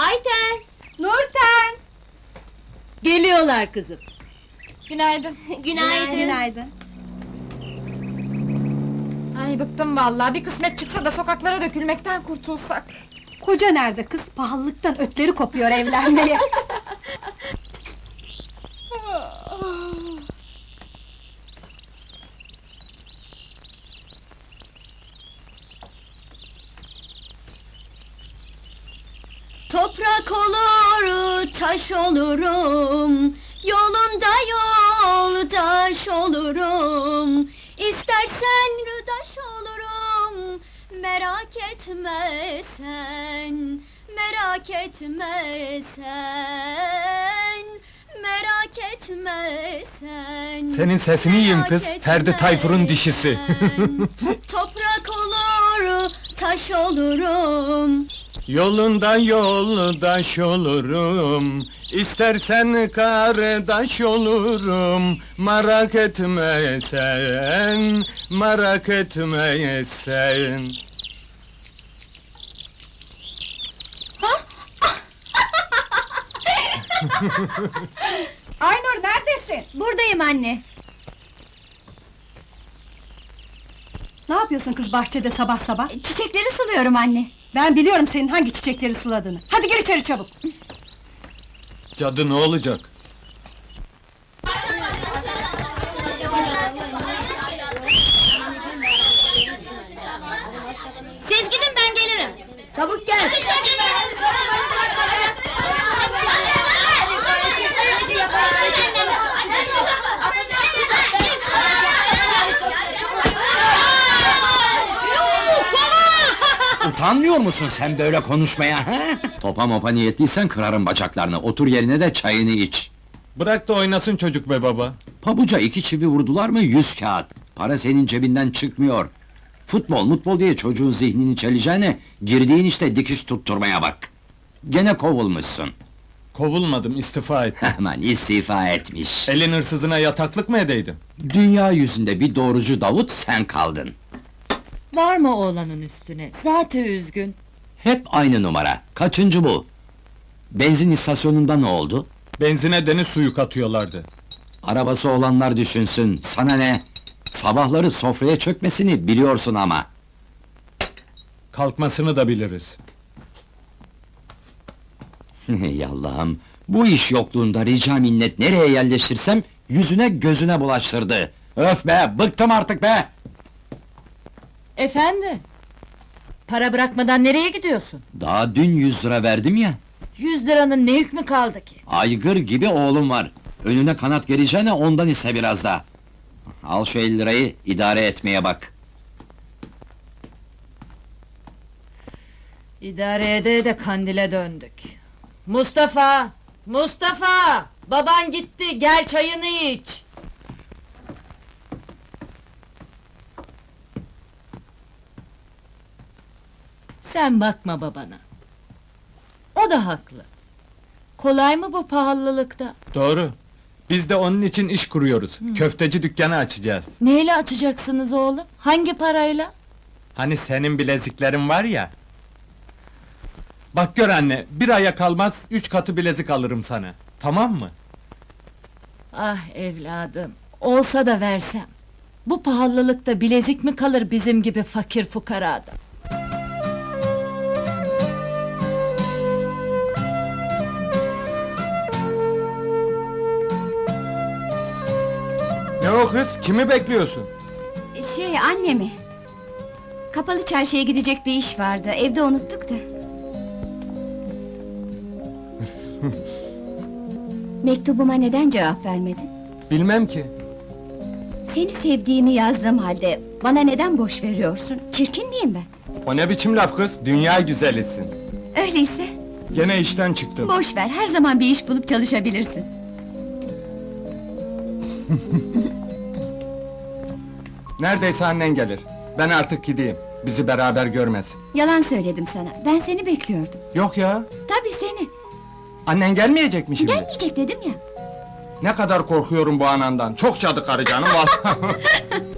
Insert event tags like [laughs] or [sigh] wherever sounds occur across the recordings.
Ayten! Nurten! Geliyorlar kızım. Günaydın. [laughs] Günaydın. Günaydın. Ay bıktım vallahi. Bir kısmet çıksa da sokaklara dökülmekten kurtulsak. Koca nerede kız? Pahalılıktan ötleri kopuyor evlenmeye. [laughs] Toprak olur, taş olurum. Yolunda yoldaş olurum. İstersen rıdaş olurum. Merak etme sen Merak etme sen Merak etme sen. Senin sesini yiyeyim kız, Ferdi Tayfur'un dişisi. sen. [laughs] [laughs] Toprak olur, taş olurum Yolunda yoldaş olurum İstersen kardeş olurum Merak etme sen Merak etme sen [laughs] Aynur neredesin? Buradayım anne. Ne yapıyorsun kız bahçede sabah sabah? Çiçekleri suluyorum anne. Ben biliyorum senin hangi çiçekleri suladığını. Hadi gir içeri çabuk. Cadı ne olacak? Siz gidin ben gelirim. Çabuk gel. Utanmıyor musun sen böyle konuşmaya ha? Topa mopa niyetliysen kırarım bacaklarını. Otur yerine de çayını iç. Bırak da oynasın çocuk be baba Pabuca iki çivi vurdular mı yüz kağıt. Para senin cebinden çıkmıyor. Futbol mutbol diye çocuğun zihnini çeleceğine... ...girdiğin işte dikiş tutturmaya bak. Gene kovulmuşsun. Kovulmadım istifa ettim [laughs] Hemen istifa etmiş. Elin hırsızına yataklık mı edeydim? Dünya yüzünde bir doğrucu Davut sen kaldın. Var mı oğlanın üstüne? Zaten üzgün. Hep aynı numara. Kaçıncı bu? Benzin istasyonunda ne oldu? Benzine deniz suyu katıyorlardı Arabası olanlar düşünsün, sana ne? Sabahları sofraya çökmesini biliyorsun ama. Kalkmasını da biliriz Ey Allah'ım, bu iş yokluğunda rica minnet nereye yerleştirsem... ...yüzüne gözüne bulaştırdı. Öf be, bıktım artık be! Efendi? Para bırakmadan nereye gidiyorsun? Daha dün yüz lira verdim ya. Yüz liranın ne hükmü kaldı ki? Aygır gibi oğlum var. Önüne kanat geleceğine ondan ise biraz da. Al şu 50 lirayı, idare etmeye bak. İdare ede de kandile döndük. Mustafa! Mustafa! Baban gitti, gel çayını iç! Sen bakma babana. O da haklı. Kolay mı bu pahalılıkta? Doğru Biz de onun için iş kuruyoruz Köfteci dükkanı açacağız Neyle açacaksınız oğlum? Hangi parayla? Hani senin bileziklerin var ya Bak gör anne, bir aya kalmaz üç katı bilezik alırım sana. Tamam mı? Ah evladım, olsa da versem. Bu pahalılıkta bilezik mi kalır bizim gibi fakir fukarada? Ne o kız? Kimi bekliyorsun? Şey annemi. Kapalı çarşıya gidecek bir iş vardı. Evde unuttuk da. [laughs] Mektubuma neden cevap vermedin? Bilmem ki. Seni sevdiğimi yazdığım halde bana neden boş veriyorsun? Çirkin miyim ben? O ne biçim laf kız? Dünya güzelisin. Öyleyse Gene işten çıktın. boş ver. Her zaman bir iş bulup çalışabilirsin. [laughs] Neredeyse annen gelir. Ben artık gideyim. Bizi beraber görmesin. Yalan söyledim sana. Ben seni bekliyordum. Yok ya. Tabii seni. Annen gelmeyecek mi şimdi? Gelmeyecek dedim ya. Ne kadar korkuyorum bu anandan. Çok cadı karı canım vallahi. [laughs]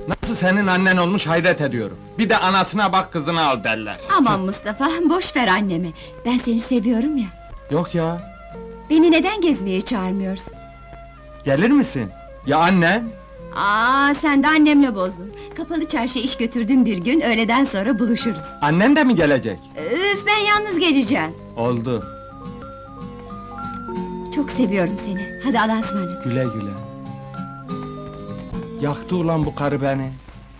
Nasıl senin annen olmuş hayret ediyorum. Bir de anasına bak kızını al derler. Aman Mustafa, boş ver annemi. Ben seni seviyorum ya. Yok ya. Beni neden gezmeye çağırmıyorsun? Gelir misin? Ya annen? Aa sen de annemle bozdun. Kapalı çarşıya iş götürdüğüm bir gün öğleden sonra buluşuruz. Annen de mi gelecek? Üf ben yalnız geleceğim. Oldu. Çok seviyorum seni. Hadi Allah'a ısmarladık. Güle güle. Yaktı ulan bu karı beni.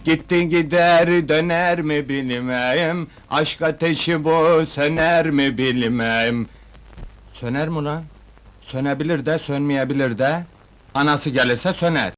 Gitti gider döner mi bilmem Aşk ateşi bu söner mi bilmem Söner mi lan? Sönebilir de sönmeyebilir de Anası gelirse söner